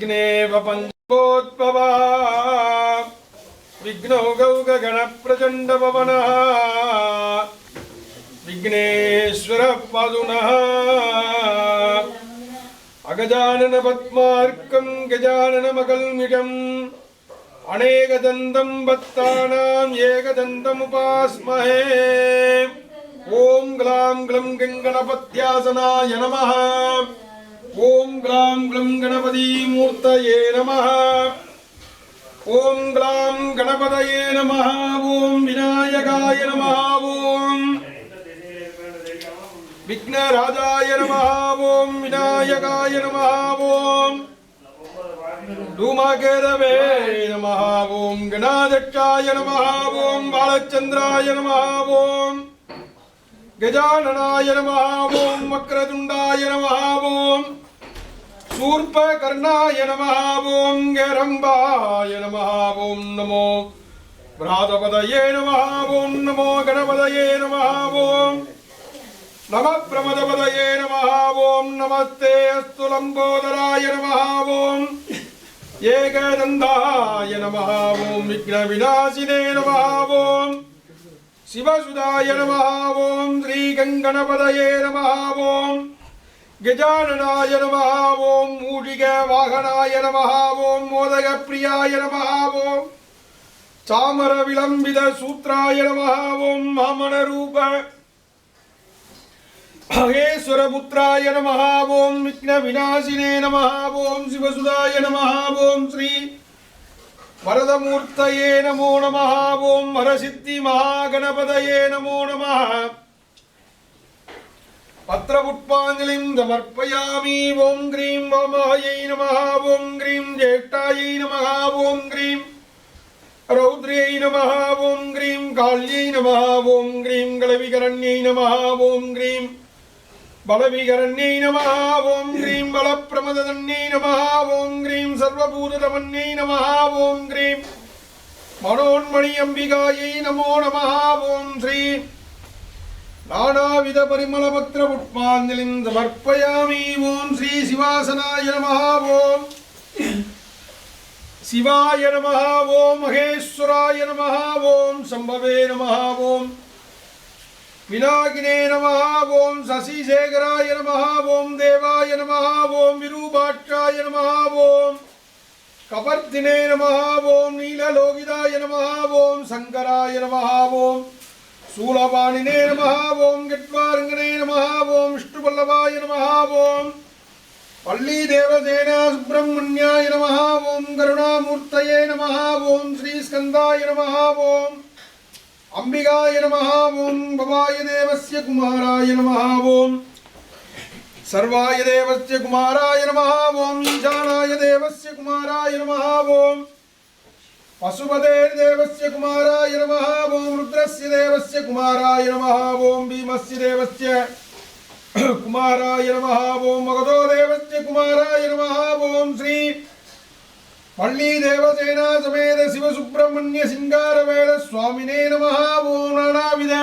विघ्नेव पञ्चोद्भवा विघ्नौ गौगगणप्रचण्डपवनः विघ्नेश्वरः पादुनः अगजाननपद्मार्कम् गजाननमकल्मिटम् अनेकदन्तम् भक्तानाम् एकदन्तमुपास्महे ॐ ग्लां ग्लं गङ्गणपत्यासनाय नमः ஓம் கிளாம் கிளம் கணபதி மூர்த்தயே நம ஓம் கிளாம் கணபதயே நம ஓம் விநாயகாய நம ஓம் விக்னராஜாய நம ஓம் விநாயகாய நம ஓம் धूमकेरवे नमः ॐ गणाध्यक्षाय नमः ॐ बालचन्द्राय नमः ॐ गजाननाय नमः ॐ वक्रतुण्डाय नमः ॐ शूर्पकर्णाय नमः ॐ गरम्बाय नमः ॐ नमो भ्रातपदये नमः ॐ नमो गणपदये नमः ॐ नमः प्रमदपदये नमः ॐ नमस्ते अस्तु लम्बोदराय नमः ॐ एकदन्ताय नमः ॐ विघ्नविनाशिने नमः ॐ சிவசுதாய நம ஓம் ஸ்ரீ கங்கணபதயே நம ஓம் கஜானனாய நம ஓம் மூலிக வாகனாய நம ஓம் மோதக பிரியாய நம ஓம் சாமர விளம்பித சூத்ராய நம ஓம் மாமன ரூப மகேஸ்வரபுத்திராய நம விக்ன விநாசினே நம சிவசுதாய நம ஸ்ரீ வரதமூர்த்தயே நமோ நம ஓம் வரசித்தி மகாகணபதயே நமோ நம பத்திரபுட்பாஞ்சலிம் சமர்ப்பயாமி ஓம் கிரீம் வாமாயை நம ஓம் கிரீம் ஜேஷ்டாயை நம ஓம் கிரீம் ரௌத்ரியை நம ஓம் கிரீம் கால்யை நம ஓம் கிரீம் கலவிகரண்யை நம ஓம் கிரீம் பலவீகரண்யை நம ஓம் கிரீம் பலப்பிரமதன்னை நம ஓம் கிரீம் சர்வபூததமன்னை நம ஓம் கிரீம் மனோன்மணி அம்பிகாயை நமோ நம ஓம் ஸ்ரீ நானாவித பரிமளபத்திர புட்பாஞ்சலின் சமர்ப்பயாமி ஓம் ஸ்ரீ சிவாசனாய நம ஓம் சிவாய நம ஓம் மகேஸ்வராய நம ஓம் சம்பவே நம ஓம் వినాయకినే నమ ఓం శశిశేఖరాయ నమ ఓం దేవాయ నమ ఓం విరూపాక్షాయ నమ ఓం కపర్దినే నమ ఓం నీలలోకితాయ నమ ఓం శంకరాయ నమ ఓం శూలపాణినే నమ ఓం గట్వారంగనే నమ ఓం విష్ణుపల్లవాయ నమ ఓం పల్లీదేవసేనా సుబ్రహ్మణ్యాయ నమ ఓం కరుణామూర్తయే నమ ఓం శ్రీస్కందాయ నమ ఓం అంబికాయ నమ ఓం భవాయ దేవస్య కుమారాయ నమ ఓం. సర్వాయ దేవస్య కుమారాయ నమ ఓం ఈశానాయ దేవస్య కుమారాయ నమ ఓం. పశుపతే దేవస్య కుమారాయ నమ ఓం రుద్రస్య దేవస్య కుమారాయ నమ ఓం భీమస్య దేవస్య కుమారాయ నమ ఓం మగధో దేవస్య కుమారాయ నమ ఓం శ్రీ பள்ளி தேவசேனா சமேத சிவசுப்பிரமணிய சிங்காரவேல சுவாமினே நம ஓம் நானாவித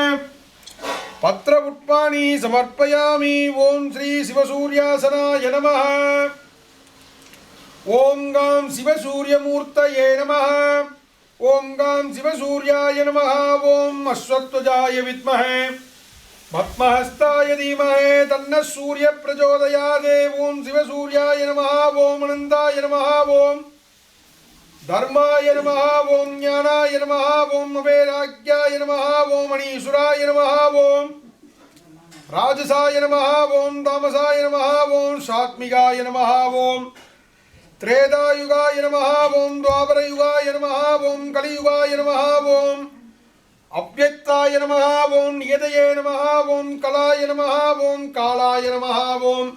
பத்திர புட்பாணி சமர்ப்பயாமி ஓம் ஸ்ரீ சிவசூரியாசனாய நம ஓம் காம் சிவசூரியமூர்த்தயே நம ஓம் காம் சிவசூரியாய நம ஓம் அஸ்வத்வஜாய வித்மஹே பத்மஹஸ்தாய தீமஹே தன்ன சூரிய பிரச்சோதயாதே ஓம் சிவசூரியாய நம ஓம் அனந்தாய நம ஓம் தர்மாய நமஹ ஓம் ஞானாய நமஹ ஓம் அபேராக்யாய நமஹ ஓம் மணீசுராய நமஹ ஓம் ராஜசாய நமஹ ஓம் தாமசாய நமஹ ஓம் சாத்மிகாய நமஹ ஓம் திரேதாயுகாய நமஹ ஓம் துவாபரயுகாய நமஹ ஓம் கலியுகாய நமஹ ஓம் அவ்வக்தாய நமஹ ஓம் நியதையே நமஹ ஓம் கலாய நமஹ ஓம் காலாய நமஹ ஓம்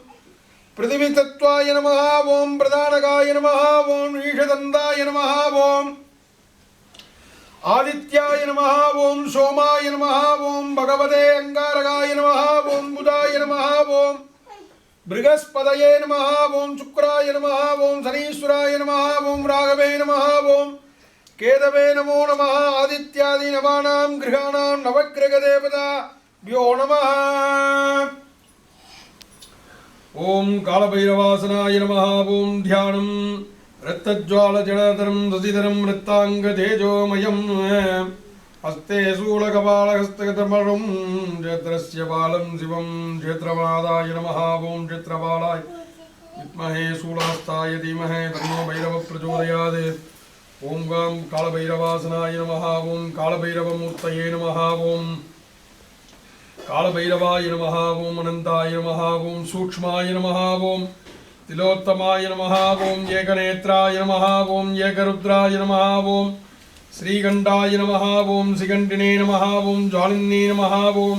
பிருத்திவித்தத்வாய நமஹா ஓம் பிரதானகாய நமஹா ஓம் ஈஷதந்தாய நமஹா ஓம் ஆதித்யாய நமஹா ஓம் சோமாய நமஹா ஓம் பகவதே அங்காரகாய நமஹா ஓம் புதாய நமஹா ஓம் பிருகஸ்பதயே நமஹா ஓம் சுக்கராய நமஹா ஓம் சனீஸ்வராய நமஹா ஓம் ராகவே நமஹா கேதவே நமோ நம ஆதித்யாதி நவானாம் கிரகாணாம் நவக்கிரக தேவதா வியோ நம ஓம் காலபைரவாசனாய நம ஓம் தியானம். ரத்தஜ்வாலஜடாதரம் சசிதரம் ரத்தாங்க தேஜோமயம். ஹஸ்தே சூலகபாலஹஸ்தகதமரும். க்ஷேத்திரஸ்ய பாலம் சிவம். க்ஷேத்திரபாலாய நம ஓம் க்ஷேத்திரபாலாய். வித்மஹே சூலஹஸ்தாய தீமஹே. தன்னோ பைரவ பிரச்சோதயாது ஓம் காம் காலபைரவாசனாய நம ஓம் காலபைரவமூர்த்தயே நம ஓம் కాళభైరవాయ నమ ఓం అనంతాయ నమ ఓం సూక్ష్మాయ నమ ఓం తిలోత్తమాయ నమ ఓం ఏకనేత్రాయ నమ ఓం ఏకరుద్రాయ నమ ఓం శ్రీగండాయ నమ ఓం శ్రీగండినే నమ ఓం జ్వాలిన్నే నమ ఓం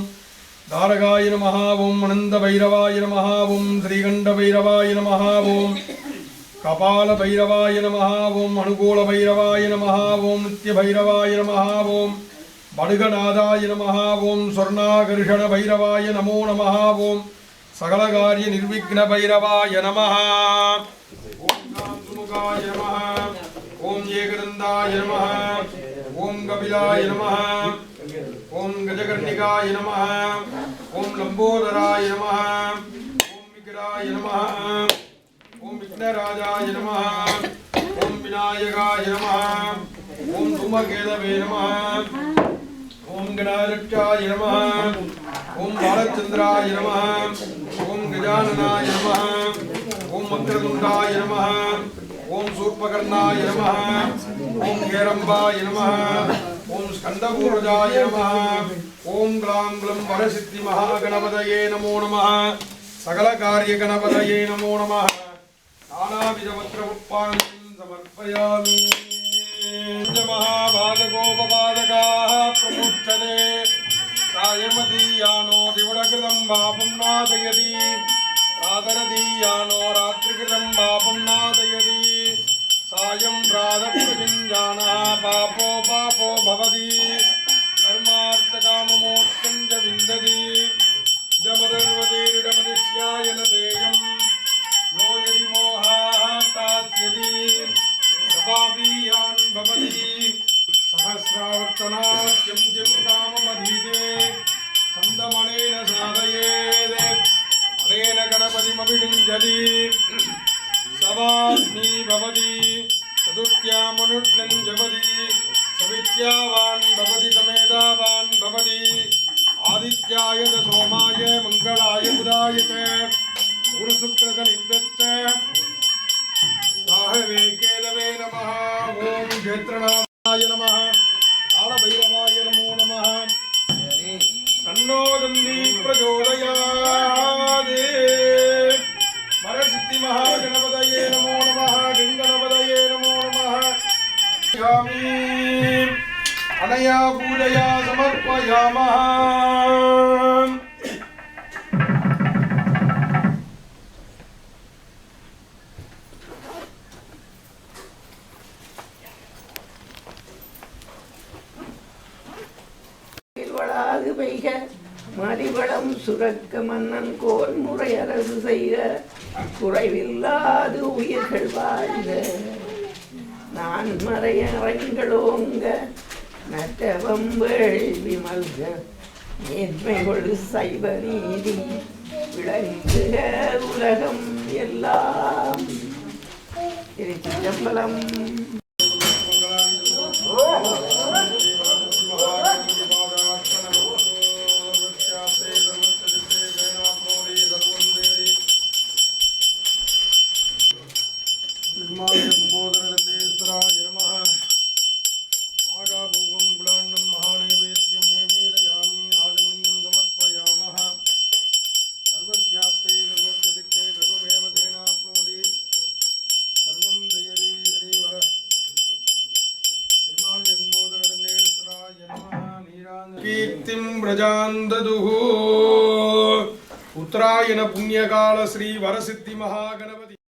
దారగాయ నమ ఓం అనంతభైరవాయ నమ ఓం శ్రీగండభైరవాయ నమ ఓం కపాలభైరవాయ నమ ఓం అనుకూలభైరవాయ నమ ఓం నిత్యభైరవాయ నమ ఓం படுகநாதாய நமஹ ஓம் சொர்ணாகர்ஷண பைரவாய நமோ நமஹ ஓம் சகலகாரிய நிர்விக்ன பைரவாய நமஹ ஓம் காந்துமுகாய நமஹ ஓம் ஏகதந்தாய நமஹ ஓம் கபிலாய நமஹ ஓம் கஜகர்ணிகாய நமஹ ஓம் லம்போதராய நமஹ ஓம் விக்ராய நமஹ ஓம் விக்னராஜாய நமஹ ஓம் விநாயகாய நமஹ ஓம் தூமகேதவே நமஹ கணாரட்சாய நம. ஓம் பாலச்சந்திராய நம. ஓம் கஜானனாய நம. ஓம் மந்திரதுண்டாய நம. ஓம் சூர்பகர்ணாய நம. ஓம் கேரம்பாய நம. ஓம் ஸ்கந்தபூர்வஜாய நம. ஓம் க்ளாம் க்ளம் வரசித்தி மகாகணபதயே நமோ நம. சகல காரிய கணபதயே நமோ நம. நானாவித மந்திர புஷ்பாஞ்சலிம் சமர்ப்பயாமி. महाभागोपपादकाः प्रमुच्छते सायमदीयानो दिवडकृतं पापं नाशयति रातरदीयानो रात्रिकृतं पापं नाशयति सायं प्रातप्रयुञ्जानः पापो पापो भवति ஆதித்யாவான் பவதி சமேதாவான் பவதி. ஆதித்யாய சோமாய மங்களாய புதாய குரு சுக்கிரத நிந்தச்ச ராகவே கேதவே நம ஓம் கேத்ரநாமாய நம காலபைரவாய நமோ நம தன்னோ தந்தி பிரச்சோதயாதே மரசித்தி மகாகணபதயே நமோ நம கங்கணபதயே நமோ நம Yummy! அனயா பூஜயா சமர்ப்பயாமः வளாது மறிவளம் சுரக்க மன்னன் கோல் முறை அரசு செய்க குறைவில்லாது உயிர்கள் வாழ்க. நான் மறைய அரங்களோங்க வேள்வி மல்க மேன்மை கொடு சைவ நீதி விளங்குக உலகம் எல்லாம். திருச்சிற்றம்பலம் கீர்த்திம் பிரஜாந்ததுः உத்தராயண